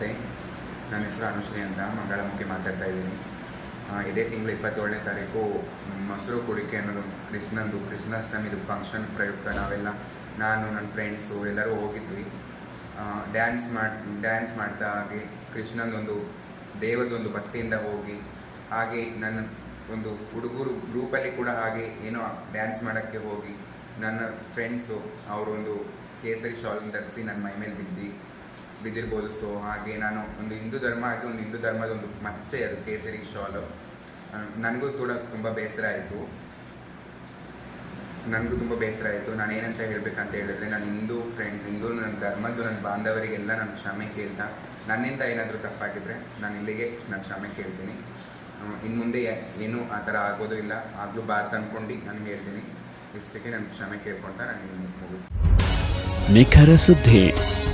ಹೆಸರು ಅನುಶ್ರೀ ಅಂತ ಮಂಗಳಮುಖಿ ಮಾತಾಡ್ತಾ ಇದ್ದೀನಿ. ಇದೇ ತಿಂಗಳು ಇಪ್ಪತ್ತೇಳನೇ ತಾರೀಕು ಮೊಸರು ಕುಡಿಕೆ ಅನ್ನೋದು ಕೃಷ್ಣಂದು ಕೃಷ್ಣಾಷ್ಟಮಿದು ಫಂಕ್ಷನ್ ಪ್ರಯುಕ್ತ ನಾವೆಲ್ಲ, ನಾನು, ನನ್ನ ಫ್ರೆಂಡ್ಸು ಎಲ್ಲರೂ ಹೋಗಿದ್ವಿ. ಡ್ಯಾನ್ಸ್ ಮಾಡಿ ಡ್ಯಾನ್ಸ್ ಮಾಡ್ತಾ ಹಾಗೆ ಕೃಷ್ಣಂದೊಂದು ದೇವದೊಂದು ಭಕ್ತಿಯಿಂದ ಹೋಗಿ, ಹಾಗೆ ನನ್ನ ಒಂದು ಹುಡುಗರು ಗ್ರೂಪಲ್ಲಿ ಕೂಡ ಹಾಗೆ ಏನೋ ಡ್ಯಾನ್ಸ್ ಮಾಡೋಕ್ಕೆ ಹೋಗಿ, ನನ್ನ ಫ್ರೆಂಡ್ಸು ಅವರೊಂದು ಕೇಸರಿ ಶಾಲ್ ಧರಿಸಿ ನನ್ನ ಮೈ ಮೇಲೆ ಬಿದ್ದು ಬಿದ್ದಿರ್ಬೋದು. ಸೊ ಹಾಗೆ ನಾನು ಒಂದು ಹಿಂದೂ ಧರ್ಮ ಆಗಿ ಒಂದು ಹಿಂದೂ ಧರ್ಮದ ಒಂದು ಮಚ್ಚೆ ಅದು ಕೇಸರಿ ಶಾಲು. ನನಗೂ ಕೂಡ ತುಂಬ ಬೇಸರ ಆಯಿತು. ನನಗೂ ತುಂಬ ಬೇಸರ ಆಯಿತು. ನಾನು ಏನಂತ ಹೇಳಬೇಕಂತ ಹೇಳಿದ್ರೆ, ನಾನು ಹಿಂದೂ ಫ್ರೆಂಡ್ ಹಿಂದೂ ನನ್ನ ಧರ್ಮದ್ದು ನನ್ನ ಬಾಂಧವರಿಗೆಲ್ಲ ನಾನು ಕ್ಷಮೆ ಕೇಳ್ತಾ, ನನ್ನಿಂದ ಏನಾದರೂ ತಪ್ಪಾಗಿದ್ರೆ ನಾನು ಇಲ್ಲಿಗೆ ನಾನು ಕ್ಷಮೆ ಕೇಳ್ತೀನಿ. ಇನ್ನು ಮುಂದೆ ಏನು ಆ ಥರ ಆಗೋದು ಇಲ್ಲ. ಆಗಲೂ ಬಾರ್ದು ಅಂದ್ಕೊಂಡು ನಾನು ಹೇಳ್ತೀನಿ. ಇಷ್ಟಕ್ಕೆ ನಾನು ಕ್ಷಮೆ ಕೇಳ್ಕೊಳ್ತಾ ನಾನು ಮುಗಿಸ್ತೀನಿ. ನಿಖರ ಸುದ್ದಿ.